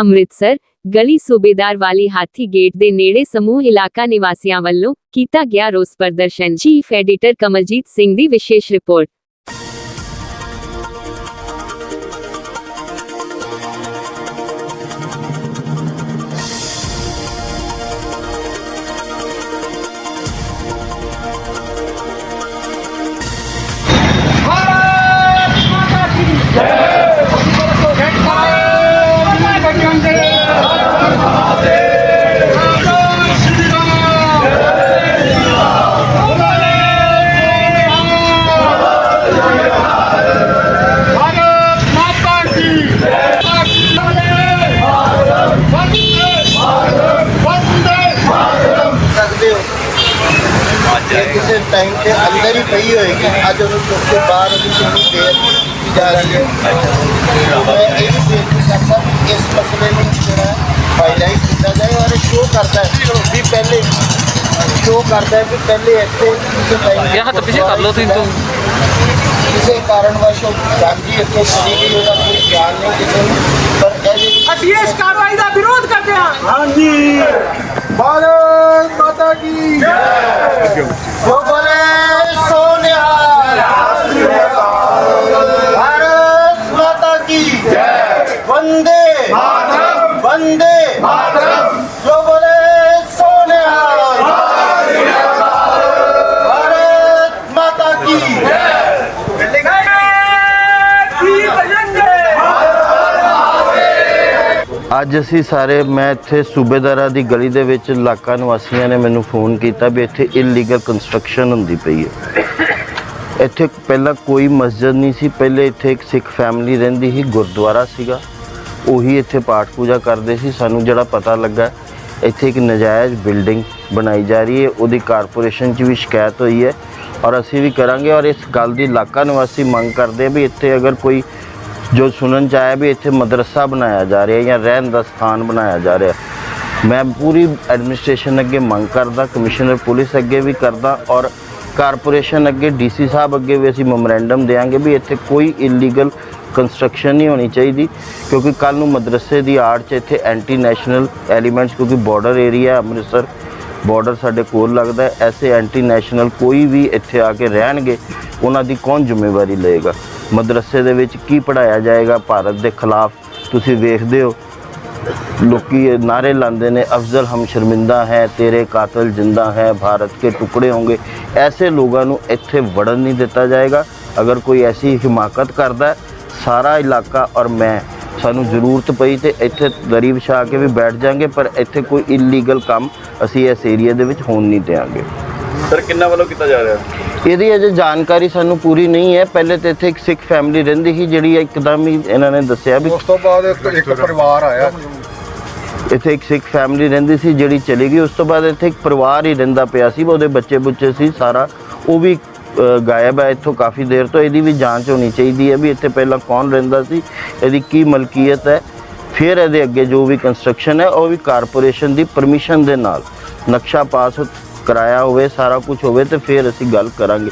ਅੰਮ੍ਰਿਤਸਰ, ਗਲੀ ਸੂਬੇਦਾਰ ਵਾਲੀ ਹਾਥੀ ਗੇਟ ਦੇ ਨੇੜੇ ਸਮੂਹ ਇਲਾਕਾ ਨਿਵਾਸੀਆਂ ਵੱਲੋਂ ਕੀਤਾ ਗਿਆ ਰੋਸ ਪ੍ਰਦਰਸ਼ਨ। ਚੀਫ ਐਡੀਟਰ ਕਮਲਜੀਤ ਸਿੰਘ ਦੀ ਵਿਸ਼ੇਸ਼ ਰਿਪੋਰਟ। ਟਾਈਮ ਤੇ ਅੰਦਰ ਹੀ ਪਈ ਹੋਏਗੀ। ਅੱਜ ਉਹਨੂੰ ਚੁੱਕ ਕੇ ਬਾਹਰ ਉਹਦੀ ਕਿੰਨੀ ਦੇਰ ਜਾ ਰਹੀ ਹੈ। ਮੈਂ ਇਹ ਵੀ ਬੇਨਤੀ ਕਰਦਾ ਵੀ ਇਸ ਮਸਲੇ ਨੂੰ ਜਿਹੜਾ ਹਾਈਲਾਈਟ ਕੀਤਾ ਜਾਏ ਔਰ ਸ਼ੋਅ ਕਰਦਾ ਹੈ ਵੀ ਪਹਿਲੇ ਸ਼ੋਅ ਕਰਦਾ ਹੈ ਵੀ ਪਹਿਲੇ ਇੱਥੇ ਕਿਸੇ ਟਾਈਮ ਯਾਰ ਹੱਥ ਪਿੱਛੇ ਕਰ ਲਓ ਤੁਸੀਂ ਤੋਂ ਕਿਸੇ ਕਾਰਨ ਵਸ਼ ਉਹ ਗਾਂਧੀ ਇੱਥੇ ਚਲੀ ਗਈ ਉਹਦਾ ਕੋਈ ਖਿਆਲ ਨਹੀਂ ਕਿਸੇ ਨੂੰ। ਪਰ ਅਸੀਂ ਇਸ ਕਾਰਵਾਈ ਦਾ ਵਿਰੋਧ ਅੱਜ ਅਸੀਂ ਸਾਰੇ, ਮੈਂ ਇੱਥੇ ਸੂਬੇਦਾਰਾਂ ਦੀ ਗਲੀ ਦੇ ਵਿੱਚ ਇਲਾਕਾ ਨਿਵਾਸੀਆਂ ਨੇ ਮੈਨੂੰ ਫੋਨ ਕੀਤਾ ਵੀ ਇੱਥੇ ਇਲੀਗਲ ਕੰਸਟਰਕਸ਼ਨ ਹੁੰਦੀ ਪਈ ਹੈ। ਇੱਥੇ ਪਹਿਲਾਂ ਕੋਈ ਮਸਜਿਦ ਨਹੀਂ ਸੀ, ਪਹਿਲੇ ਇੱਥੇ ਇੱਕ ਸਿੱਖ ਫੈਮਿਲੀ ਰਹਿੰਦੀ ਸੀ, ਗੁਰਦੁਆਰਾ ਸੀਗਾ। ਉਹੀ ਇੱਥੇ ਪਾਠ ਪੂਜਾ ਕਰਦੇ ਸੀ, ਸਾਨੂੰ ਜਿਹੜਾ ਪਤਾ ਲੱਗਾ, ਇੱਥੇ ਇੱਕ ਨਜਾਇਜ਼ ਬਿਲਡਿੰਗ ਬਣਾਈ ਜਾ ਰਹੀ ਹੈ, ਉਹਦੀ ਕਾਰਪੋਰੇਸ਼ਨ 'ਚ ਵੀ ਸ਼ਿਕਾਇਤ ਹੋਈ ਹੈ। ਔਰ ਅਸੀਂ ਵੀ ਕਰਾਂਗੇ ਔਰ ਇਸ ਗੱਲ ਦੀ ਇਲਾਕਾ ਨਿਵਾਸੀ ਮੰਗ ਕਰਦੇ ਆ ਵੀ ਇੱਥੇ ਅਗਰ ਕੋਈ ਜੋ ਸੁਣਨ ਚ ਆਇਆ ਵੀ ਇੱਥੇ ਮਦਰਸਾ ਬਣਾਇਆ ਜਾ ਰਿਹਾ ਜਾਂ ਰਹਿਣ ਦਾ ਸਥਾਨ ਬਣਾਇਆ ਜਾ ਰਿਹਾ। ਮੈਂ ਪੂਰੀ ਐਡਮਿਨਿਸਟ੍ਰੇਸ਼ਨ ਅੱਗੇ ਮੰਗ ਕਰਦਾ ਕਮਿਸ਼ਨਰ ਪੁਲਿਸ ਅੱਗੇ ਵੀ ਕਰਦਾ ਔਰ ਕਾਰਪੋਰੇਸ਼ਨ ਅੱਗੇ ਡੀਸੀ ਸਾਹਿਬ ਅੱਗੇ ਵੀ ਅਸੀਂ ਮੈਮੋਰੈਂਡਮ ਦੇਾਂਗੇ ਵੀ ਇੱਥੇ ਕੋਈ ਇਲੀਗਲ ਕੰਸਟਰਕਸ਼ਨ ਨਹੀਂ ਹੋਣੀ ਚਾਹੀਦੀ ਕਿਉਂਕਿ ਕੱਲ ਨੂੰ ਮਦਰਸੇ ਦੀ ਆੜ 'ਚ ਇੱਥੇ ਐਂਟੀ ਨੈਸ਼ਨਲ ਐਲੀਮੈਂਟਸ ਕਿਉਂਕਿ ਬਾਰਡਰ ਏਰੀਆ ਅੰਮ੍ਰਿਤਸਰ ਬਾਰਡਰ ਸਾਡੇ ਕੋਲ ਲੱਗਦਾ ਐਸੇ ਐਂਟੀ ਨੈਸ਼ਨਲ ਕੋਈ ਵੀ ਇੱਥੇ ਆ ਕੇ ਰਹਿਣਗੇ ਉਹਨਾਂ ਦੀ ਕੌਣ ਜ਼ਿੰਮੇਵਾਰੀ ਲਏਗਾ? ਮਦਰਸੇ ਦੇ ਵਿੱਚ ਕੀ ਪੜਾਇਆ ਜਾਏਗਾ ਭਾਰਤ ਦੇ ਖਿਲਾਫ? ਤੁਸੀਂ ਵੇਖਦੇ ਹੋ। ਲੋਕੀ ਇਹ ਨਾਰੇ ਲਾਉਂਦੇ ਨੇ, ਅਫਜ਼ਲ ਹਮ ਸ਼ਰਮਿੰਦਾ ਹੈ, ਤੇਰੇ ਕਾਤਲ ਜਿੰਦਾ ਹੈ, ਭਾਰਤ ਕੇ ਟੁਕੜੇ ਹੋਣਗੇ। ਐਸੇ ਲੋਕਾਂ ਨੂੰ ਇੱਥੇ ਵੜਨ ਨਹੀਂ ਦਿੱਤਾ ਜਾਏਗਾ। ਅਗਰ ਕੋਈ ਐਸੀ ਹਿਮਾਕਤ ਕਰਦਾ ਸਾਰਾ ਇਲਾਕਾ ਔਰ ਮੈਂ, ਸਾਨੂੰ ਜ਼ਰੂਰਤ ਪਈ ਤੇ ਇੱਥੇ ਗਰੀਬ ਵਿਛਾ ਕੇ ਵੀ ਬੈਠ ਜਾਾਂਗੇ ਪਰ ਇੱਥੇ ਕੋਈ ਇਲੀਗਲ ਕੰਮ ਅਸੀਂ ਇਸ ਏਰੀਆ ਦੇ ਵਿੱਚ ਹੋਣ ਨਹੀਂ ਦੇਵਾਂਗੇ ਸਰ, ਕਿੰਨਾ ਵੱਲੋਂ ਕੀਤਾ ਜਾ ਰਿਹਾ? ਇਹਦੀ ਅਜੇ ਜਾਣਕਾਰੀ ਸਾਨੂੰ ਪੂਰੀ ਨਹੀਂ ਹੈ। ਪਹਿਲੇ ਤੇ ਇੱਥੇ ਇੱਕ ਸਿੱਖ ਫੈਮਿਲੀ ਰਹਿੰਦੀ ਸੀ ਜਿਹੜੀ ਇੱਕਦਮ ਹੀ ਇਹਨਾਂ ਨੇ ਦੱਸਿਆ ਵੀ ਉਸ ਤੋਂ ਬਾਅਦ ਇੱਕ ਇੱਕ ਪਰਿਵਾਰ ਆਇਆ। ਇੱਥੇ ਇੱਕ ਸਿੱਖ ਫੈਮਿਲੀ ਰਹਿੰਦੀ ਸੀ ਜਿਹੜੀ ਚਲੀ ਗਈ। ਉਸ ਤੋਂ ਬਾਅਦ ਇੱਥੇ ਇੱਕ ਪਰਿਵਾਰ ਹੀ ਰਹਿੰਦਾ ਪਿਆ ਸੀ ਉਹਦੇ ਬੱਚੇ ਬੁੱਚੇ ਸੀ ਸਾਰਾ। ਉਹ ਵੀ ਅ, ਗਾਇਬ ਹੈ। ਇੱਥੋਂ ਕਾਫੀ ਦੇਰ ਤੋਂ ਇਹਦੀ ਵੀ ਜਾਂਚ ਹੋਣੀ ਚਾਹੀਦੀ ਹੈ ਵੀ ਇੱਥੇ ਪਹਿਲਾਂ ਕੌਣ ਰਹਿੰਦਾ ਸੀ ਇਹਦੀ ਕੀ ਮਲਕੀਅਤ ਹੈ। ਫਿਰ ਇਹਦੇ ਅੱਗੇ ਜੋ ਵੀ ਕੰਸਟਰਕਸ਼ਨ ਹੈ ਉਹ ਵੀ ਕਾਰਪੋਰੇਸ਼ਨ ਦੀ ਪਰਮਿਸ਼ਨ ਦੇ ਨਾਲ ਨਕਸ਼ਾ ਪਾਸ ਕਰਾਇਆ ਹੋਵੇ, ਸਾਰਾ ਕੁਝ ਹੋਵੇ ਤੇ ਫਿਰ ਅਸੀਂ ਗੱਲ ਕਰਾਂਗੇ।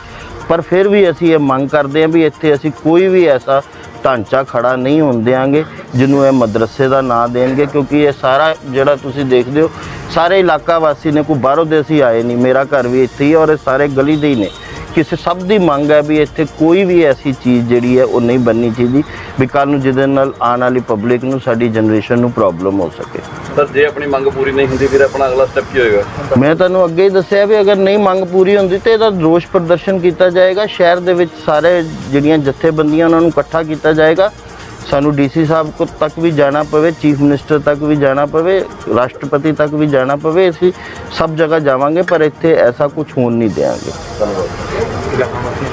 ਪਰ ਫਿਰ ਵੀ ਅਸੀਂ ਇਹ ਮੰਗ ਕਰਦੇ ਹਾਂ ਵੀ ਇੱਥੇ ਅਸੀਂ ਕੋਈ ਵੀ ਐਸਾ ਢਾਂਚਾ ਖੜਾ ਨਹੀਂ ਹੋਣ ਦਿਆਂਗੇ, ਜਿਹਨੂੰ ਇਹ ਮਦਰਸੇ ਦਾ ਨਾਂ ਦੇਣਗੇ, ਕਿਉਂਕਿ ਇਹ ਸਾਰਾ ਜਿਹੜਾ ਤੁਸੀਂ ਦੇਖਦੇ ਹੋ, ਸਾਰੇ ਇਲਾਕਾ ਵਾਸੀ ਨੇ, ਕੋਈ ਬਾਹਰੋਂ ਦੇ ਅਸੀਂ ਆਏ ਨਹੀਂ, ਮੇਰਾ ਘਰ ਵੀ ਇੱਥੇ ਹੀ ਔਰ ਇਹ ਸਾਰੇ ਗਲੀ ਦੇ ਹੀ ਨੇ। ਕਿਸੇ ਸਭ ਦੀ ਮੰਗ ਹੈ ਵੀ ਇੱਥੇ ਕੋਈ ਵੀ ਐਸੀ ਚੀਜ਼ ਜਿਹੜੀ ਹੈ ਉਹ ਨਹੀਂ ਬਣਨੀ ਚਾਹੀਦੀ ਵੀ ਕੱਲ੍ਹ ਨੂੰ ਜਿਹਦੇ ਨਾਲ ਆਉਣ ਵਾਲੀ ਪਬਲਿਕ ਨੂੰ ਸਾਡੀ ਜਨਰੇਸ਼ਨ ਨੂੰ ਪ੍ਰੋਬਲਮ ਹੋ ਸਕੇ। ਸਰ ਜੇ ਆਪਣੀ ਮੰਗ ਪੂਰੀ ਨਹੀਂ ਹੁੰਦੀ ਫਿਰ ਆਪਣਾ ਅਗਲਾ ਸਟੈਪ ਕੀ ਹੋਏਗਾ? ਮੈਂ ਤੁਹਾਨੂੰ ਅੱਗੇ ਹੀ ਦੱਸਿਆ ਵੀ ਅਗਰ ਨਹੀਂ ਮੰਗ ਪੂਰੀ ਹੁੰਦੀ ਤੇ ਇਹਦਾ ਰੋਸ ਪ੍ਰਦਰਸ਼ਨ ਕੀਤਾ ਜਾਏਗਾ ਸ਼ਹਿਰ ਦੇ ਵਿੱਚ ਸਾਰੇ ਜਿਹੜੀਆਂ ਜਥੇਬੰਦੀਆਂ ਉਹਨਾਂ ਨੂੰ ਇਕੱਠਾ ਕੀਤਾ ਜਾਏਗਾ। ਸਾਨੂੰ ਡੀਸੀ ਸਾਹਿਬ ਕੋ ਤੱਕ ਵੀ ਜਾਣਾ ਪਵੇ ਚੀਫ ਮਿਨਿਸਟਰ ਤੱਕ ਵੀ ਜਾਣਾ ਪਵੇ ਰਾਸ਼ਟਰਪਤੀ ਤੱਕ ਵੀ ਜਾਣਾ ਪਵੇ ਅਸੀਂ ਸਭ ਜਗ੍ਹਾ ਜਾਵਾਂਗੇ ਪਰ ਇੱਥੇ ਐਸਾ ਕੁਝ ਹੋਣ ਨਹੀਂ ਦੇਵਾਂਗੇ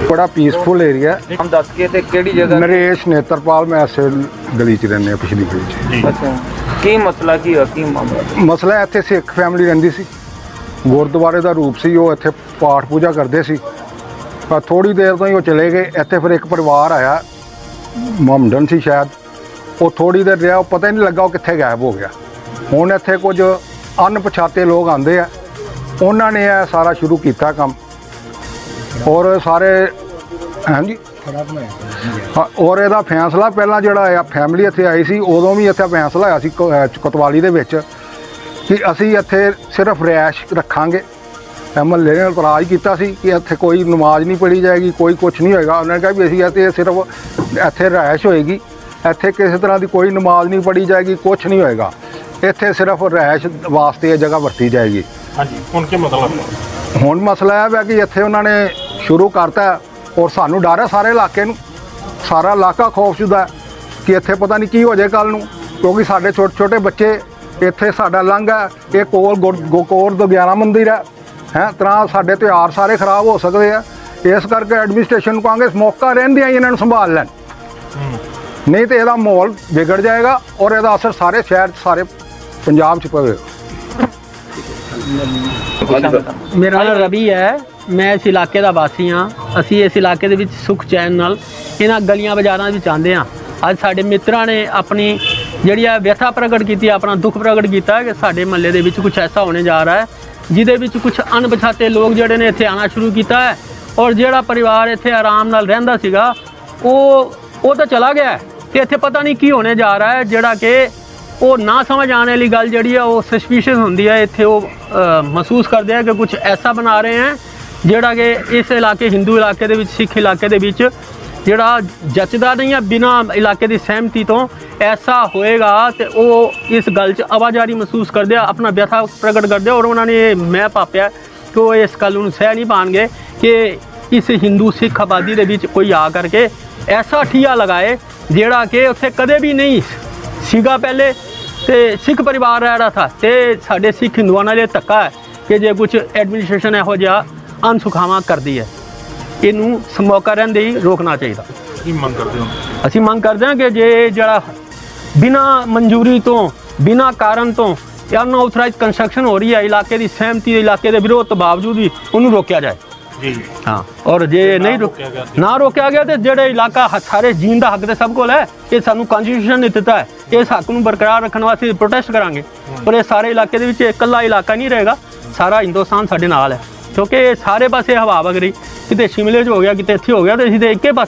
ਬੜਾ ਪੀਸਫੁਲ ਏਰੀਆ ਹਮ ਦੱਸ ਕੇ ਤੇ ਕਿਹੜੀ ਜਗ੍ਹਾ ਨਰੇਸ਼ ਨੇਤਰਪਾਲ ਮੈਂ ਐਸੇ ਗਲੀ 'ਚ ਰਹਿੰਦੇ ਆ ਪਿਛਲੀ ਗਲੀ 'ਚ। ਅੱਛਾ। ਕੀ ਮਸਲਾ ਕੀ ਹੋਇਆ ਕੀ ਮਾਮਲਾ? ਮਸਲਾ ਇੱਥੇ ਸਿੱਖ ਫੈਮਿਲੀ ਰਹਿੰਦੀ ਸੀ। ਗੁਰਦੁਆਰੇ ਦਾ ਰੂਪ ਸੀ ਉਹ ਇੱਥੇ ਪਾਠ ਪੂਜਾ ਕਰਦੇ ਸੀ। ਪਰ ਥੋੜੀ ਦੇਰ ਤੋਂ ਹੀ ਉਹ ਚਲੇ ਗਏ। ਇੱਥੇ ਫਿਰ ਇੱਕ ਪਰਿਵਾਰ ਆਇਆ। ਮੁਹੰਮਦਨ ਸੀ ਸ਼ਾਇਦ। ਉਹ ਥੋੜੀ ਦੇਰ ਰਿਹਾ ਉਹ ਪਤਾ ਹੀ ਨਹੀਂ ਲੱਗਾ ਉਹ ਕਿੱਥੇ ਗਾਇਬ ਹੋ ਗਿਆ। ਹੁਣ ਇੱਥੇ ਕੁਝ ਅਣਪਛਾਤੇ ਲੋਕ ਆਂਦੇ ਆ। ਉਹਨਾਂ ਨੇ ਇਹ ਸਾਰਾ ਸ਼ੁਰੂ ਕੀਤਾ ਕੰਮ। ਔਰ ਸਾਰੇ ਹਾਂਜੀ? ਹਾਂ, ਔਰ ਇਹਦਾ ਫੈਸਲਾ ਪਹਿਲਾਂ ਜਿਹੜਾ ਆ ਫੈਮਿਲੀ ਇੱਥੇ ਆਈ ਸੀ ਉਦੋਂ ਵੀ ਇੱਥੇ ਫੈਸਲਾ ਆਇਆ ਸੀ ਕਤਵਾਲੀ ਦੇ ਵਿੱਚ ਕਿ ਅਸੀਂ ਇੱਥੇ ਸਿਰਫ ਰੈਸ਼ ਰੱਖਾਂਗੇ। ਐਮਐਲਏ ਨੇ ਇਤਰਾਜ਼ ਕੀਤਾ ਸੀ ਕਿ ਇੱਥੇ ਕੋਈ ਨਮਾਜ਼ ਨਹੀਂ ਪੜ੍ਹੀ ਜਾਏਗੀ ਕੋਈ ਕੁਝ ਨਹੀਂ ਹੋਏਗਾ। ਉਹਨਾਂ ਨੇ ਕਿਹਾ ਵੀ ਅਸੀਂ ਇੱਥੇ ਸਿਰਫ ਇੱਥੇ ਰੈਸ਼ ਹੋਏਗੀ। ਇੱਥੇ ਕਿਸੇ ਤਰ੍ਹਾਂ ਦੀ ਕੋਈ ਨਮਾਜ਼ ਨਹੀਂ ਪੜ੍ਹੀ ਜਾਏਗੀ ਕੁਝ ਨਹੀਂ ਹੋਏਗਾ। ਇੱਥੇ ਸਿਰਫ ਰੈਸ਼ ਵਾਸਤੇ ਇਹ ਜਗ੍ਹਾ ਵਰਤੀ ਜਾਏਗੀ। ਹਾਂਜੀ ਹੁਣ ਕੀ ਮਤਲਬ ਹੁਣ ਮਸਲਾ ਇਹ ਹੈ ਕਿ ਇੱਥੇ ਉਹਨਾਂ ਨੇ ਸ਼ੁਰੂ ਕਰਤਾ ਔਰ ਸਾਨੂੰ ਡਰ ਹੈ ਸਾਰੇ ਇਲਾਕੇ ਨੂੰ। ਸਾਰਾ ਇਲਾਕਾ ਖੌਫਸ਼ੁਦਾ ਹੈ ਕਿ ਇੱਥੇ ਪਤਾ ਨਹੀਂ ਕੀ ਹੋ ਜਾਏ ਕੱਲ ਨੂੰ ਕਿਉਂਕਿ ਸਾਡੇ ਛੋਟੇ ਛੋਟੇ ਬੱਚੇ ਇੱਥੇ ਸਾਡਾ ਲੰਘ ਹੈ। ਇਹ ਕੋਲ ਗੋਕੋਰ ਦੁਗਿਆਨਾ ਮੰਦਿਰ ਹੈ। ਹੈ ਤਰ੍ਹਾਂ ਸਾਡੇ ਤਿਉਹਾਰ ਸਾਰੇ ਖਰਾਬ ਹੋ ਸਕਦੇ ਆ। ਇਸ ਕਰਕੇ ਐਡਮਿਨਿਸਟ੍ਰੇਸ਼ਨ ਨੂੰ ਕਹਾਂਗੇ ਮੌਕਾ ਰਹਿੰਦਿਆਂ ਹੀ ਇਹਨਾਂ ਨੂੰ ਸੰਭਾਲ ਲੈਣ। ਨਹੀਂ ਤੇ ਇਹਦਾ ਮਾਹੌਲ ਵਿਗੜ ਜਾਏਗਾ ਔਰ ਇਹਦਾ ਅਸਰ ਸਾਰੇ ਸ਼ਹਿਰ 'ਚ ਸਾਰੇ ਪੰਜਾਬ 'ਚ ਪਵੇਗਾ ਮੇਰਾ ਨਾਮ ਰਵੀ ਹੈ। ਮੈਂ ਇਸ ਇਲਾਕੇ ਦਾ ਵਾਸੀ ਹਾਂ। ਅਸੀਂ ਇਸ ਇਲਾਕੇ ਦੇ ਵਿੱਚ ਸੁਖ ਚੈਨ ਨਾਲ ਇਹਨਾਂ ਗਲੀਆਂ ਬਾਜ਼ਾਰਾਂ ਵਿੱਚ ਆਉਂਦੇ ਹਾਂ। ਅੱਜ ਸਾਡੇ ਮਿੱਤਰਾਂ ਨੇ ਆਪਣੀ ਜਿਹੜੀ ਆ ਵਿਅਥਾ ਪ੍ਰਗਟ ਕੀਤੀ ਆਪਣਾ ਦੁੱਖ ਪ੍ਰਗਟ ਕੀਤਾ ਕਿ ਸਾਡੇ ਮਹੱਲੇ ਦੇ ਵਿੱਚ ਕੁਝ ਐਸਾ ਹੋਣੇ ਜਾ ਰਿਹਾ ਹੈ ਜਿਹਦੇ ਵਿੱਚ ਕੁਝ ਅਣਪਛਾਤੇ ਲੋਕ ਜਿਹੜੇ ਨੇ ਇੱਥੇ ਆਣਾ ਸ਼ੁਰੂ ਕੀਤਾ ਹੈ ਔਰ ਜਿਹੜਾ ਪਰਿਵਾਰ ਇੱਥੇ ਆਰਾਮ ਨਾਲ ਰਹਿੰਦਾ ਸੀਗਾ, ਉਹ ਉਹ ਤਾਂ ਚਲਾ ਗਿਆ ਹੈ ਤੇ ਇੱਥੇ ਪਤਾ ਨਹੀਂ ਕੀ ਹੋਣੇ ਜਾ ਰਿਹਾ ਹੈ, ਜਿਹੜਾ ਕਿ ਉਹ ਨਾ ਸਮਝ ਆਉਣ ਵਾਲੀ ਗੱਲ ਜਿਹੜੀ ਆ ਉਹ ਸਸਪੀਸ਼ੀਅਸ ਹੁੰਦੀ ਹੈ, ਇੱਥੇ ਉਹ ਮਹਿਸੂਸ ਕਰਦੇ ਆ ਕਿ ਕੁਝ ਐਸਾ ਬਣਾ ਰਹੇ ਹੈ, ਜਿਹੜਾ ਕਿ ਇਸ ਇਲਾਕੇ, ਹਿੰਦੂ ਇਲਾਕੇ ਦੇ ਵਿੱਚ, ਸਿੱਖ ਇਲਾਕੇ ਦੇ ਵਿੱਚ ਜਿਹੜਾ ਜੱਚਦਾ ਨਹੀਂ ਆ ਬਿਨਾ ਇਲਾਕੇ ਦੀ ਸਹਿਮਤੀ ਤੋਂ, ਐਸਾ ਹੋਏਗਾ ਤੇ ਉਹ ਇਸ ਗੱਲ 'ਚ ਆਵਾਜ਼ਾਰੀ ਮਹਿਸੂਸ ਕਰਦੇ ਆ, ਆਪਣਾ ਵਿਅਥਾ ਪ੍ਰਗਟ ਕਰਦੇ ਔਰ ਉਹਨਾਂ ਨੇ ਇਹ ਮੈਂ ਪਾਪਿਆ ਕਿ ਉਹ ਇਸ ਗੱਲ ਨੂੰ ਸਹਿ ਨਹੀਂ ਪਾਣਗੇ ਕਿ ਇਸ ਹਿੰਦੂ ਸਿੱਖ ਆਬਾਦੀ ਦੇ ਵਿੱਚ ਕੋਈ ਆ ਕਰਕੇ ਐਸਾ ਠੀਆ ਲਗਾਏ ਜਿਹੜਾ ਕਿ ਉੱਥੇ ਕਦੇ ਵੀ ਨਹੀਂ ਸੀਗਾ ਪਹਿਲੇ। ਤੇ ਸਿੱਖ ਪਰਿਵਾਰ ਰਹਿ ਰਿਹਾ ਥਾ ਤੇ ਸਾਡੇ ਸਿੱਖ ਹਿੰਦੂਆਂ ਨਾਲ ਇਹ ਧੱਕਾ ਹੈ ਕਿ ਜੇ ਕੁਝ ਐਡਮਿਨਿਸਟ੍ਰੇਸ਼ਨ ਇਹੋ ਜਿਹਾ ਅਨਸੁਖਾਵਾਂ ਕਰਦੀ ਹੈ। ਇਹਨੂੰ ਸਮੌਕਾ ਰਹਿੰਦੇ ਹੀ ਰੋਕਣਾ ਚਾਹੀਦਾ। ਕੀ ਮੰਗ ਕਰਦੇ ਹੋ? ਅਸੀਂ ਮੰਗ ਕਰਦੇ ਹਾਂ ਕਿ ਜੇ ਜਿਹੜਾ ਬਿਨਾ ਮਨਜ਼ੂਰੀ ਤੋਂ ਬਿਨਾ ਕਾਰਨ ਤੋਂ ਅਨਆਥੋਰਾਈਜ਼ ਕੰਸਟਰਕਸ਼ਨ ਹੋ ਰਹੀ ਹੈ ਇਲਾਕੇ ਦੀ ਸਹਿਮਤੀ ਦੇ ਇਲਾਕੇ ਦੇ ਵਿਰੋਧ ਤੋਂ ਬਾਵਜੂਦ ਵੀ ਉਹਨੂੰ ਰੋਕਿਆ ਜਾਏ। ਜੀ। ਹਾਂ ਔਰ ਜੇ ਨਹੀਂ ਰੁਕ- ਰੋਕਿਆ ਗਿਆ ਨਾ ਰੋਕਿਆ ਗਿਆ ਤੇ ਜਿਹੜੇ ਇਲਾਕਾ ਹ- ਸਾਰੇ ਜੀਣ ਦਾ ਹੱਕ ਤੇ ਸਭ ਕੋਲ ਹੈ ਇਹ ਸਾਨੂੰ ਕਨਸਟੀਟਿਊਸ਼ਨ ਨੇ ਦਿੱਤਾ ਹੈ। ਇਸ ਹੱਕ ਨੂੰ ਬਰਕਰਾਰ ਰੱਖਣ ਵਾਸਤੇ ਪ੍ਰੋਟੈਸਟ ਕਰਾਂਗੇ। ਪਰ ਇਹ ਸਾਰੇ ਇਲਾਕੇ ਦੇ ਵਿੱਚ ਇਕੱਲਾ ਇਲਾਕਾ ਨਹੀਂ ਰਹੇਗਾ ਸਾਰਾ ਹਿੰਦੁਸਤਾਨ ਸਾਡੇ ਨਾਲ ਹੈ। ਕਿਉਂਕਿ ਇਹ ਸਾਰੇ ਪਾਸੇ ਹਵਾ ਵਗ ਰਹੀ। ਕਿਤੇ ਸ਼ਿਮਲੇ 'ਚ ਹੋ ਗਿਆ ਕਿਤੇ ਇੱਥੇ ਹੋ ਗਿਆ ਤੇ ਅਸੀਂ ਤੇ ਇੱਕੇ ਪਾਸੇ